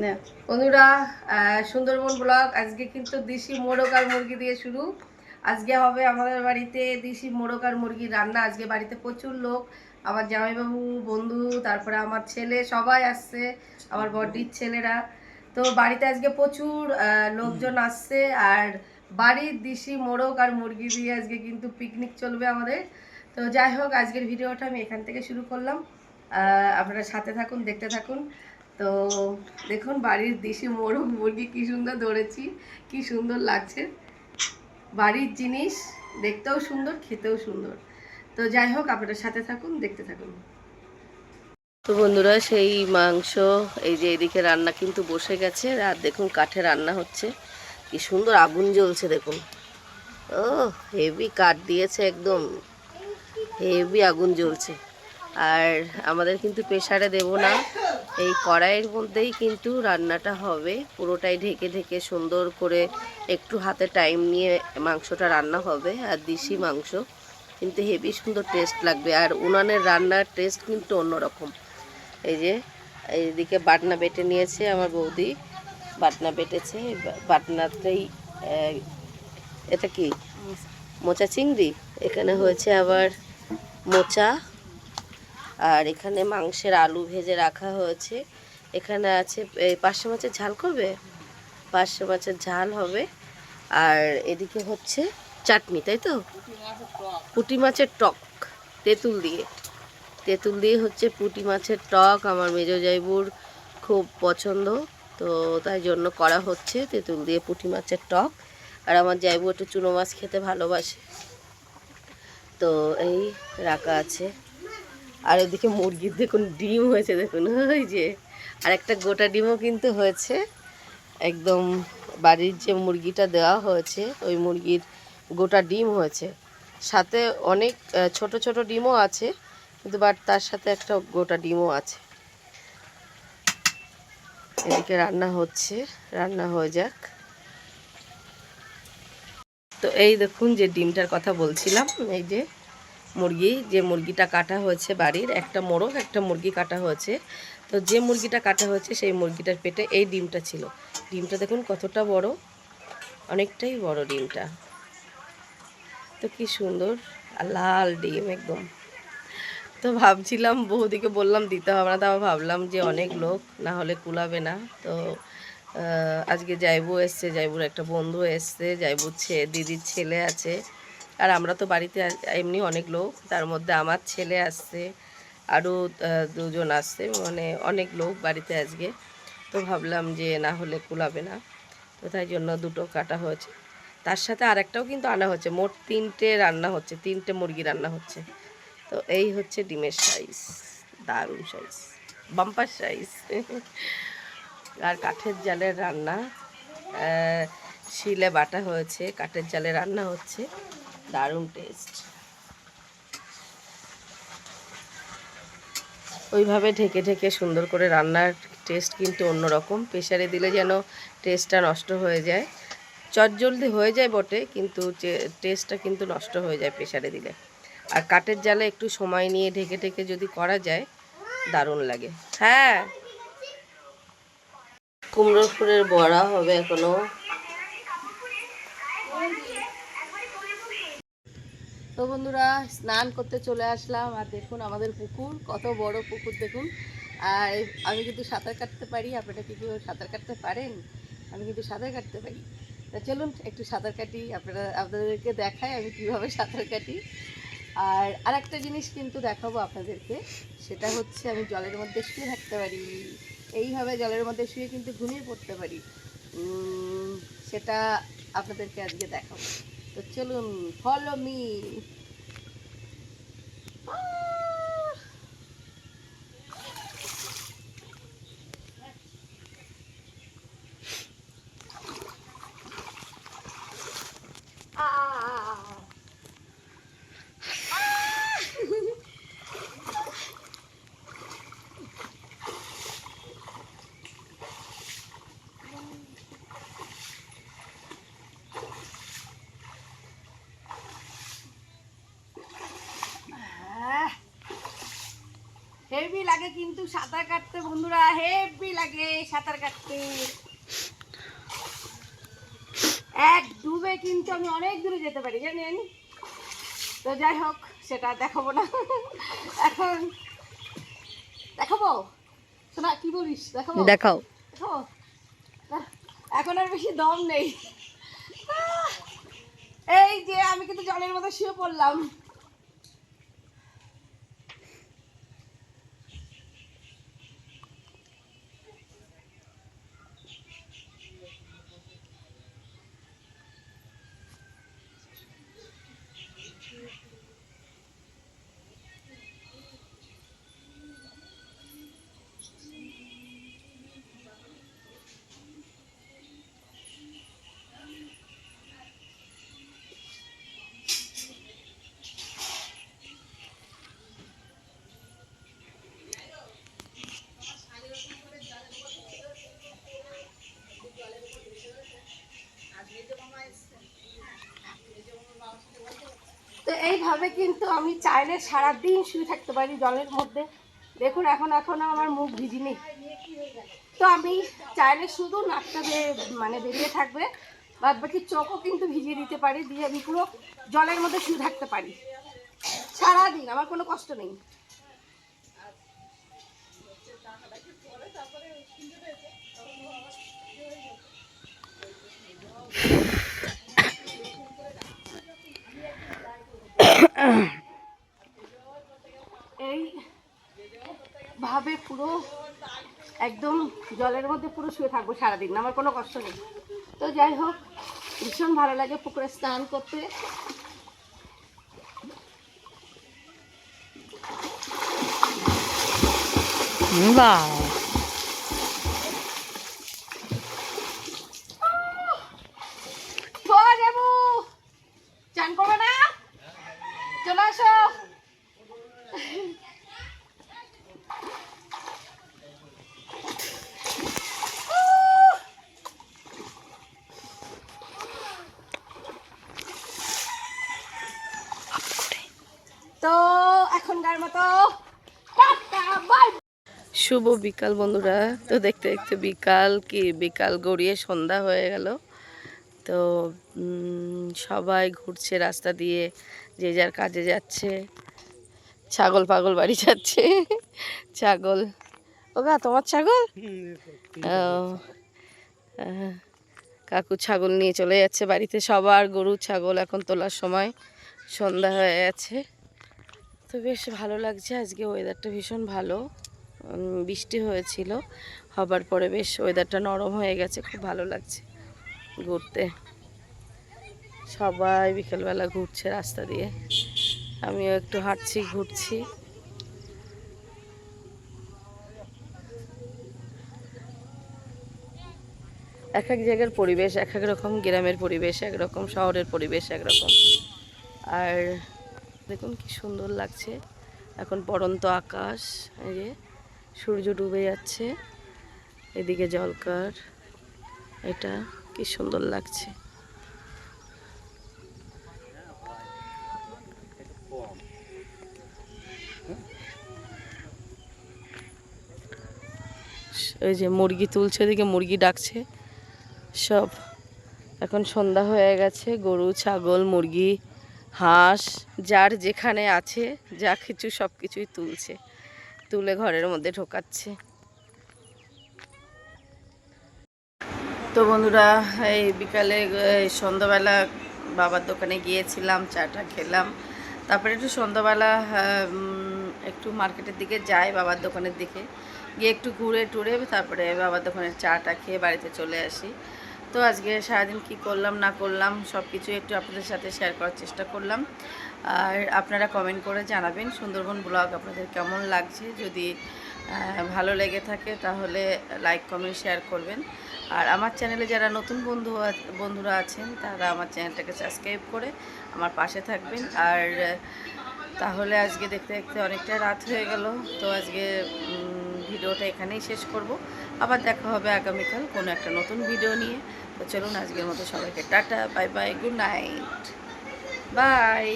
না বন্ধুরা সুন্দরবন ব্লগ। আজকে কিন্তু দেশি মোরগ আর মুরগি দিয়ে শুরু। আজকে হবে আমাদের বাড়িতে দেশি মোরগ আর মুরগির রান্না। আজকে বাড়িতে প্রচুর লোক। আমার জামাইবাবু, বন্ধু, তারপরে আমার ছেলে, সবাই আসছে, আমার বডির ছেলেরা। তো বাড়িতে আজকে প্রচুর লোকজন আসছে। আর বাড়ির দেশি মোরগ আর মুরগি দিয়ে আজকে কিন্তু পিকনিক চলবে আমাদের। তো যাই হোক, আজকের ভিডিওটা আমি এখান থেকে শুরু করলাম। আপনারা সাথে থাকুন, দেখতে থাকুন। তো দেখুন, বাড়ির দেশি মোরগ মুরগি কি সুন্দর ধরেছি, কি সুন্দর লাগছে। বাড়ির জিনিস দেখতেও সুন্দর, খেতেও সুন্দর। তো যাই হোক আপনারা সাথে থাকুন, দেখতে থাকুন। তো বন্ধুরা, সেই মাংস, এই যে এদিকে রান্না কিন্তু বসে গেছে, আর দেখুন কাঠে রান্না হচ্ছে। কি সুন্দর আগুন জ্বলছে, দেখুন। ও হেভি কাঠ দিয়েছে একদম। হেভি আগুন জ্বলছে। আর আমাদের কিন্তু প্রেশারে দেব না। এই কড়াইয়ের মধ্যেই কিন্তু রান্নাটা হবে। পুরোটাই ঢেকে ঢেকে সুন্দর করে একটু হাতে টাইম নিয়ে মাংসটা রান্না হবে আর দেশি মাংস। কিন্তু হেভি সুন্দর টেস্ট লাগবে। আর উনানের রান্নার টেস্ট কিন্তু অন্যরকম। এই যে এইদিকে বাটনা বেটে নিয়েছে আমার বৌদি। বাটনা বেটেছে বাটনাতেই এটা কি? মোচা চিংড়ি? এখানে হয়েছে আবার মোচা। আর এখানে মাংসের আলু ভেজে রাখা হয়েছে। এখানে আছে, এই পার্শে মাছের ঝাল করবে? পার্শে মাছের ঝাল হবে। আর এদিকে হচ্ছে চাটনি, তাই তো? পুঁটি মাছের টক, তেঁতুল দিয়ে। তেঁতুল দিয়ে হচ্ছে পুঁটি মাছের টক, আমার মেজো জাইবুর খুব পছন্দ। তো তাই জন্য করা হচ্ছে তেঁতুল দিয়ে পুঁটি মাছের টক। আর আমার জাইবু একটু চুনো মাছ খেতে ভালোবাসে। তো এই রাখা আছে। আর এদিকে মুরগির দেখুন, ডিম হয়েছে, দেখুন, ওই যে। আর একটা গোটা ডিমও কিন্তু হয়েছে। একদম বাড়ির যে মুরগিটা দেওয়া হয়েছে, ওই মুরগির গোটা ডিম হয়েছে। সাথে অনেক ছোট ছোট ডিমও আছে, কিন্তু বাট তার সাথে একটা গোটা ডিমও আছে। এদিকে রান্না হচ্ছে, রান্না হয়ে যাক। তো এই দেখুন যে ডিমটার কথা বলছিলাম, এই যে মুরগি, যে মুরগিটা কাটা হয়েছে বাড়ির, একটা মোরগ, একটা মুরগি কাটা হয়েছে। তো যে মুরগিটা কাটা হয়েছে, সেই মুরগিটার পেটে এই ডিমটা ছিল। ডিমটা দেখুন কতটা বড়, অনেকটাই বড় ডিমটা। তো কি সুন্দর লাল ডিম একদম। তো ভাবছিলাম, বৌদিকে বললাম, দিতে হবে না, তাও ভাবলাম যে অনেক লোক, না হলে কুলাবে না। তো আজকে জাইবু এসছে, জাইবুর একটা বন্ধু এসছে, জাইবুর ছে, দিদির ছেলে আছে। আর আমরা তো বাড়িতে এমনি অনেক লোক, তার মধ্যে আমার ছেলে আসছে, আরও দুজন আসছে মানে অনেক লোক বাড়িতে আজকে। তো ভাবলাম যে না হলে কুলাবে না। তো তাই জন্য দুটো কাটা হয়েছে। তার সাথে আরেকটাও কিন্তু আনা হচ্ছে, মোট তিনটে রান্না হচ্ছে, তিনটে মুরগি রান্না হচ্ছে। তো এই হচ্ছে ডিমের সাইজ, দারুণ সাইজ, বাম্পার সাইজ। আর কাঠের জালের রান্না শিলে বাটা হয়েছে, কাঠের জালে রান্না হচ্ছে। দারুণ টেস্ট ওইভাবে ঢেকে ঢেকে সুন্দর করে রান্নার টেস্ট কিন্তু অন্যরকম। প্রেশারে দিলে যেন টেস্টটা নষ্ট হয়ে যায়। চটজলদি হয়ে যায় বটে, কিন্তু টেস্টটা কিন্তু নষ্ট হয়ে যায় প্রেশারে দিলে। আর কাঠের জালে একটু সময় নিয়ে ঢেকে ঢেকে যদি করা যায়, দারুণ লাগে। হ্যাঁ। কুমড়োর ফুলের বড়া হবে এখনও। তো বন্ধুরা, স্নান করতে চলে আসলাম। আর দেখুন, আমাদের পুকুর, কত বড় পুকুর দেখুন। আর আমি কিন্তু সাঁতার কাটতে পারি, আপনারা কি কেউ সাঁতার কাটতে পারেন? আমি কিন্তু সাঁতার কাটতে পারি। তা চলুন, একটু সাঁতার কাটি, আপনারা, আপনাদেরকে দেখাই আমি কীভাবে সাঁতার কাটি। আর আরেকটা জিনিস কিন্তু দেখাবো আপনাদেরকে, সেটা হচ্ছে আমি জলের মধ্যে শুয়ে থাকতে পারি। এইভাবে জলের মধ্যে শুয়ে কিন্তু ঘুমিয়ে পড়তে পারি। সেটা আপনাদেরকে আজকে দেখাবো। তো চলুন ফলো মি হেভি লাগে কিন্তু সাঁতার কাটতে বন্ধুরা হেভি লাগে সাঁতার কাটতে। এক ডুবে কিন্তু আমি অনেক দূরে যেতে পারি জানেন? তো যাই হোক সেটা দেখাবো না। এখন দেখাবো? শোনা কি বলিস? দেখাবো? দেখাও। এখন আর বেশি দম নেই। এই যে আমি কিন্তু জলের মতো শুয়ে পড়লাম। এইভাবে কিন্তু আমি চাইলে সারাদিন শুয়ে থাকতে পারি জলের মধ্যে। দেখুন, এখন এখনও আমার মুখ ভিজিনি। তো আমি চাইলে শুধু নাকটা মানে বেরিয়ে থাকবে বাদ বাকি চোখও কিন্তু ভিজিয়ে দিতে পারি, দিয়ে আমি পুরো জলের মধ্যে শুয়ে থাকতে পারি। সারাদিন, আমার কোনো কষ্ট নেই। জলের মধ্যে পুরো শুয়ে থাকব সারাদিন, আমার কোনো কষ্ট নেই। তো যাই হোক, ভীষণ ভালো লাগে পুকুরে স্নান করতে। চান করবে না? চলে আসো। তো শুভ বিকাল বন্ধুরা। তো দেখতে দেখতে বিকাল কি? বিকাল গড়িয়ে সন্ধ্যা হয়ে গেল। তো সবাই ঘুরছে রাস্তা দিয়ে, যে যার কাজে যাচ্ছে। ছাগল পাগল বাড়ি যাচ্ছে। ছাগল। ওগা তোমার ছাগল? কাকু ছাগল নিয়ে চলে যাচ্ছে বাড়িতে। সবার গরু, ছাগল এখন তোলার সময় সন্ধ্যা হয়ে গেছে। তো বেশ ভালো লাগছে। আজকে ওয়েদারটা ভীষণ ভালো। বৃষ্টি হয়েছিল। হবার পরে বেশ ওয়েদারটা নরম হয়ে গেছে। খুব ভালো লাগছে ঘুরতে। সবাই বিকেলবেলা ঘুরছে রাস্তা দিয়ে। আমিও একটু হাঁটছি, ঘুরছি। এক এক জায়গার পরিবেশ, এক এক রকম গ্রামের পরিবেশ একরকম শহরের পরিবেশ একরকম আর দেখুন কি সুন্দর লাগছে। এখন পড়ন্ত আকাশ, এই যে সূর্য ডুবে যাচ্ছে, এদিকে জলকার, এটা কি সুন্দর লাগছে। ওই যে মুরগি তুলছে, এদিকে মুরগি ডাকছে, সব। এখন সন্ধ্যা হয়ে গেছে, গরু, ছাগল, মুরগি হাঁস, যার যেখানে আছে, যা কিছু সব কিছুই তুলছে, তুলে ঘরের মধ্যে ঢোকাচ্ছে। তো বন্ধুরা, এই বিকালে সন্ধ্যাবেলা বাবার দোকানে গিয়েছিলাম, চাটা খেলাম। তারপরে একটু সন্ধ্যাবেলা একটু মার্কেটের দিকে যাই বাবার দোকানের দিকে। গিয়ে একটু ঘুরে টুরে তারপরে বাবার দোকানের চাটা খেয়ে বাড়িতে চলে আসি। তো আজকে সারাদিন কি করলাম, না করলাম সব কিছু একটু আপনাদের সাথে শেয়ার করার চেষ্টা করলাম। আর আপনারা কমেন্ট করে জানাবেন সুন্দরবন ব্লগ আপনাদের কেমন লাগছে। যদি ভালো লেগে থাকে তাহলে লাইক কমেন্ট শেয়ার করবেন। আর আমার চ্যানেলে যারা নতুন বন্ধু বন্ধুরা আছেন, তারা আমার চ্যানেলটাকে সাবস্ক্রাইব করে আমার পাশে থাকবেন। আর, তাহলে আজকে দেখতে দেখতে অনেকটা রাত হয়ে গেল। তো আজকে ভিডিওটা এখানেই শেষ করব। আবার দেখা হবে আগামীকাল কোনো একটা নতুন ভিডিও নিয়ে। তো চলুন আজকের মতো সবাইকে tata, bye bye, good night. Bye.